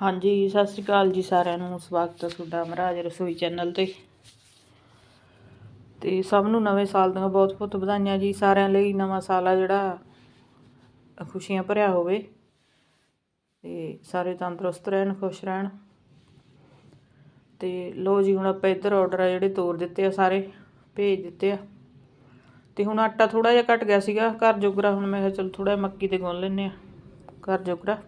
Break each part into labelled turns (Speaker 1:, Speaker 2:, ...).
Speaker 1: ਹਾਂਜੀ, ਸਤਿ ਸ਼੍ਰੀ ਅਕਾਲ ਜੀ ਸਾਰਿਆਂ ਨੂੰ। ਸਵਾਗਤ ਹੈ ਤੁਹਾਡਾ ਮਹਾਰਾਜ ਰਸੋਈ ਚੈਨਲ ਤੇ। ਤੇ ਸਭ ਨੂੰ ਨਵੇਂ ਸਾਲ ਦੀਆਂ ਬਹੁਤ ਬਹੁਤ ਵਧਾਈਆਂ ਜੀ। ਸਾਰਿਆਂ ਲਈ ਨਵਾਂ ਸਾਲ ਆ ਜਿਹੜਾ, ਖੁਸ਼ੀਆਂ ਭਰਿਆ ਹੋਵੇ। ਤੇ ਸਾਰੇ ਤੰਦਰੁਸਤ ਰਹਿਣ, ਖੁਸ਼ ਰਹਿਣ। ਤੇ ਲੋ ਜੀ, ਹੁਣ ਆਪਾਂ ਇੱਧਰ ਆਰਡਰ ਆ ਜਿਹੜੇ ਤੋਰ ਦਿੱਤੇ ਆ, ਸਾਰੇ ਭੇਜ ਦਿੱਤੇ ਆ। ਤੇ ਹੁਣ ਆਟਾ ਥੋੜਾ ਜਿਹਾ ਘਟ ਗਿਆ ਸੀਗਾ। ਘਰ ਜੋਗਰਾ, ਹੁਣ ਮੈਂ ਕਿਹਾ ਚਲ ਥੋੜਾ ਮੱਕੀ ਤੇ ਗੁੰਨ ਲੈਨੇ ਆ। ਘਰ ਜੋਗਰਾ।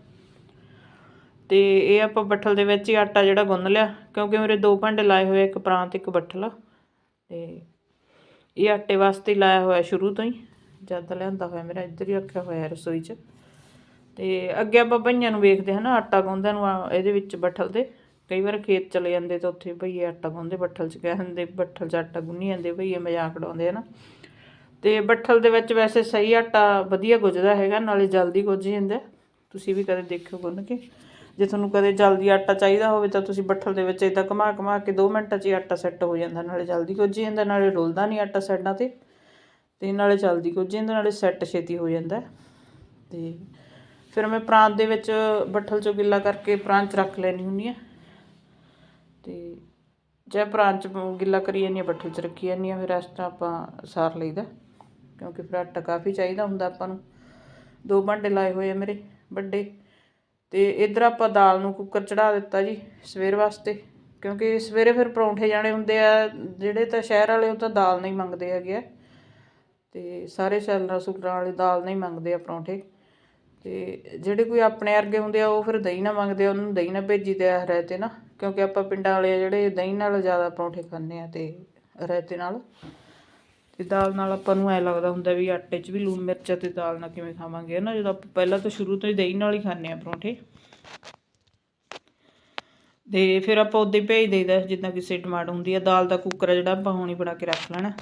Speaker 1: ਅਤੇ ਇਹ ਆਪਾਂ ਬੱਠਲ ਦੇ ਵਿੱਚ ਹੀ ਆਟਾ ਜਿਹੜਾ ਗੁੰਨ ਲਿਆ ਕਿਉਂਕਿ ਮੇਰੇ ਦੋ ਭਾਂਡੇ ਲਾਏ ਹੋਏ ਆ, ਇੱਕ ਪ੍ਰਾਂਤ ਇੱਕ ਬੱਠਲ। ਅਤੇ ਇਹ ਆਟੇ ਵਾਸਤੇ ਹੀ ਲਾਇਆ ਹੋਇਆ ਸ਼ੁਰੂ ਤੋਂ ਹੀ ਜਦ ਲਿਆਂਦਾ ਹੋਇਆ ਮੇਰਾ ਇੱਧਰ ਹੀ ਰੱਖਿਆ ਹੋਇਆ ਰਸੋਈ 'ਚ। ਤੇ ਅੱਗੇ ਆਪਾਂ ਭਈਆਂ ਨੂੰ ਵੇਖਦੇ ਹਾਂ ਨਾ ਆਟਾ ਗੁੰਨਦਿਆਂ ਨੂੰ ਇਹਦੇ ਵਿੱਚ ਬੱਠਲ ਦੇ। ਕਈ ਵਾਰ ਖੇਤ ਚਲੇ ਜਾਂਦੇ ਤਾਂ ਉੱਥੇ ਭਈਏ ਆਟਾ ਗੁੰਨਦੇ ਬੱਠਲ 'ਚ ਕਹਿ ਦਿੰਦੇ ਬੱਠਲ 'ਚ ਆਟਾ ਗੁੰਨੀ ਜਾਂਦੇ ਭਈਏ ਮਜ਼ਾਕ ਉਡਾਉਂਦੇ ਆ ਨਾ ਤੇ ਬੱਠਲ ਦੇ ਵਿੱਚ ਵੈਸੇ ਸਹੀ ਆਟਾ ਵਧੀਆ ਗੁੱਝਦਾ ਹੈਗਾ ਨਾਲੇ ਜਲਦੀ ਗੁੱਝ ਜਾਂਦਾ। ਤੁਸੀਂ ਵੀ ਕਦੇ ਦੇਖਿਓ ਗੁੰਨ ਕੇ। ਜੇ ਤੁਹਾਨੂੰ ਕਦੇ ਜਲਦੀ ਆਟਾ ਚਾਹੀਦਾ ਹੋਵੇ ਤਾਂ ਤੁਸੀਂ ਬੱਠਲ ਦੇ ਵਿੱਚ ਇਦਾਂ ਘੁਮਾ ਘੁਮਾ ਕੇ 2 ਮਿੰਟਾਂ 'ਚ ਹੀ ਆਟਾ ਸੈੱਟ ਹੋ ਜਾਂਦਾ, ਨਾਲੇ ਜਲਦੀ ਗੁੱਝ ਜਾਂਦਾ, ਨਾਲੇ ਡੁੱਲਦਾ ਨਹੀਂ ਆਟਾ ਸਾਈਡਾਂ ਤੇ। ਤੇ ਨਾਲੇ ਜਲਦੀ ਗੁੱਝ ਜਾਂਦਾ, ਨਾਲੇ ਸੈੱਟ ਛੇਤੀ ਹੋ ਜਾਂਦਾ। ਤੇ ਫਿਰ ਮੈਂ ਪ੍ਰਾਂਤ ਦੇ ਵਿੱਚ ਬੱਠਲ ਚੋਂ ਗਿੱਲਾ ਕਰਕੇ ਪ੍ਰਾਂਤ 'ਚ ਰੱਖ ਲੈਣੀ ਹੁੰਦੀ ਆ ਤੇ ਜੇ ਪ੍ਰਾਂਤ 'ਚ ਗਿੱਲਾ ਕਰੀ ਜਾਂਦੀ ਹਾਂ, ਬੱਠਲ 'ਚ ਰੱਖੀ ਜਾਂਦੀ ਹਾਂ, ਫਿਰ ਇਸ ਤਰ੍ਹਾਂ ਆਪਾਂ ਸਾਰ ਲਈਦਾ, ਕਿਉਂਕਿ ਫਿਰ ਆਟਾ ਕਾਫੀ ਚਾਹੀਦਾ ਹੁੰਦਾ ਆਪਾਂ ਨੂੰ। ਦੋ ਭਾਂਡੇ ਲਾਏ ਹੋਏ ਆ ਮੇਰੇ ਵੱਡੇ। ਤੇ ਇਧਰ ਆਪਾਂ ਦਾਲ ਨੂੰ ਕੁੱਕਰ ਚੜਾ ਦਿੱਤਾ ਜੀ ਸਵੇਰ ਵਾਸਤੇ, ਕਿਉਂਕਿ ਸਵੇਰੇ ਫਿਰ ਪਰੌਂਠੇ ਜਾਣੇ ਹੁੰਦੇ ਆ, ਜਿਹੜੇ ਤਾਂ ਸ਼ਹਿਰ ਵਾਲੇ ਉਹ ਤਾਂ ਦਾਲ ਨਹੀਂ ਮੰਗਦੇ ਹੈਗੇ ਆ। ਤੇ ਸਾਰੇ ਸੈਲਰਾਂ ਸੂਲਰਾਂ ਵਾਲੇ ਦਾਲ ਨਹੀਂ ਮੰਗਦੇ ਆ ਪਰੌਂਠੇ। ਤੇ ਜਿਹੜੇ ਕੋਈ ਆਪਣੇ ਵਰਗੇ ਹੁੰਦੇ ਆ, ਉਹ ਫਿਰ ਦਹੀਂ ਨਾ ਮੰਗਦੇ ਆ ਉਹਨਾਂ ਨੂੰ ਦਹੀਂ ਨਾ ਭੇਜੀ ਤੇ ਆ ਰਾਇਤੇ ਨਾ ਕਿਉਂਕਿ ਆਪਾਂ ਪਿੰਡਾਂ ਵਾਲੇ ਆ ਜਿਹੜੇ ਦਹੀਂ ਨਾਲ ਜ਼ਿਆਦਾ ਪਰੌਂਠੇ ਖਾਂਦੇ ਆ ਤੇ ਰਾਇਤੇ ਨਾਲ। ਤੇ ਦਾਲ ਨਾਲ ਆਪਾਂ ਨੂੰ ਐ ਲੱਗਦਾ ਹੁੰਦਾ ਵੀ ਆਟੇ 'ਚ ਵੀ ਲੂਣ ਮਿਰਚਾਂ ਤੇ ਦਾਲ ਨਾਲ ਕਿਵੇਂ ਖਾਵਾਂਗੇ ਨਾ ਜਦੋਂ ਆਪਾਂ ਪਹਿਲਾਂ ਤੋਂ ਸ਼ੁਰੂ ਤੋਂ ਹੀ ਦਹੀਂ ਨਾਲ ਹੀ ਖਾਂਦੇ ਆ ਪਰੌਂਠੇ। ਤੇ ਫਿਰ ਆਪਾਂ ਉਦੋਂ ਹੀ ਭੇਜ ਦੇਈਦਾ, ਜਿੱਦਾਂ ਕਿਸੇ ਡਿਮਾਂਡ ਹੁੰਦੀ ਆ, ਦਾਲ ਦਾ ਕੁੱਕਰ ਆ ਜਿਹੜਾ ਆਪਾਂ ਹੁਣੀ ਬਣਾ ਕੇ ਰੱਖ ਲੈਣਾ।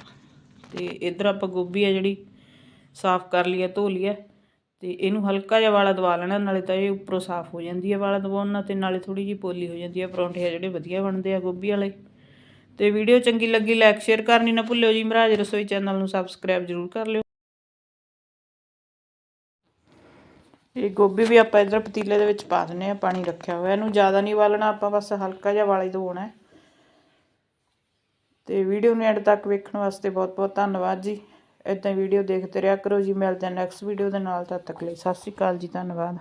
Speaker 1: ਤੇ ਇੱਧਰ ਆਪਾਂ ਗੋਭੀ ਆ ਜਿਹੜੀ ਸਾਫ਼ ਕਰ ਲਈ ਆ, ਧੋ ਲਈ ਆ, ਤੇ ਇਹਨੂੰ ਹਲਕਾ ਜਿਹਾ ਵਾਲਾ ਦਵਾ ਲੈਣਾ, ਨਾਲੇ ਤਾਂ ਇਹ ਉੱਪਰੋਂ ਸਾਫ਼ ਹੋ ਜਾਂਦੀ ਹੈ ਵਾਲਾ ਦਵਾਉਣ ਨਾਲ ਤੇ ਨਾਲੇ ਥੋੜੀ ਜਿਹੀ ਪੋਲੀ ਹੋ ਜਾਂਦੀ ਹੈ ਪਰੌਂਠੇ ਆ ਜਿਹੜੇ ਵਧੀਆ ਬਣਦੇ ਆ ਗੋਭੀ ਵਾਲੇ। ਤੇ ਵੀਡੀਓ ਚੰਗੀ ਲੱਗੀ ਲਾਈਕ ਸ਼ੇਅਰ ਕਰਨੀ ਨਾ ਭੁੱਲਿਓ ਜੀ। ਮਹਾਰਾਜ ਰਸੋਈ ਚੈਨਲ ਨੂੰ ਸਬਸਕ੍ਰਾਈਬ ਜ਼ਰੂਰ ਕਰ ਲਿਓ। ਇਹ ਗੋਭੀ ਵੀ ਆਪਾਂ ਇਧਰ ਪਤੀਲੇ ਦੇ ਵਿੱਚ ਪਾ ਦਿੰਨੇ ਆ ਪਾਣੀ ਰੱਖਿਆ ਹੋਇਆ। ਇਹਨੂੰ ਜ਼ਿਆਦਾ ਨਹੀਂ ਵਾਲਣਾ ਆਪਾਂ ਬਸ ਹਲਕਾ ਜਿਹਾ ਵਾਲੇ ਹੀ ਧੋਣਾ ਹੈ। ਤੇ ਵੀਡੀਓ ਨੂੰ ਐਂਡ ਤੱਕ ਵੇਖਣ ਵਾਸਤੇ ਬਹੁਤ ਬਹੁਤ ਧੰਨਵਾਦ ਜੀ। ਇਦਾਂ ਵੀਡੀਓ ਦੇਖਦੇ ਰਿਹਾ ਕਰੋ ਜੀ। ਮਿਲਦੇ ਹਾਂ ਨੈਕਸਟ ਵੀਡੀਓ ਦੇ ਨਾਲ, ਤਦ ਤੱਕ ਲਈ ਸਤਿ ਸ਼੍ਰੀ ਅਕਾਲ ਜੀ। ਧੰਨਵਾਦ।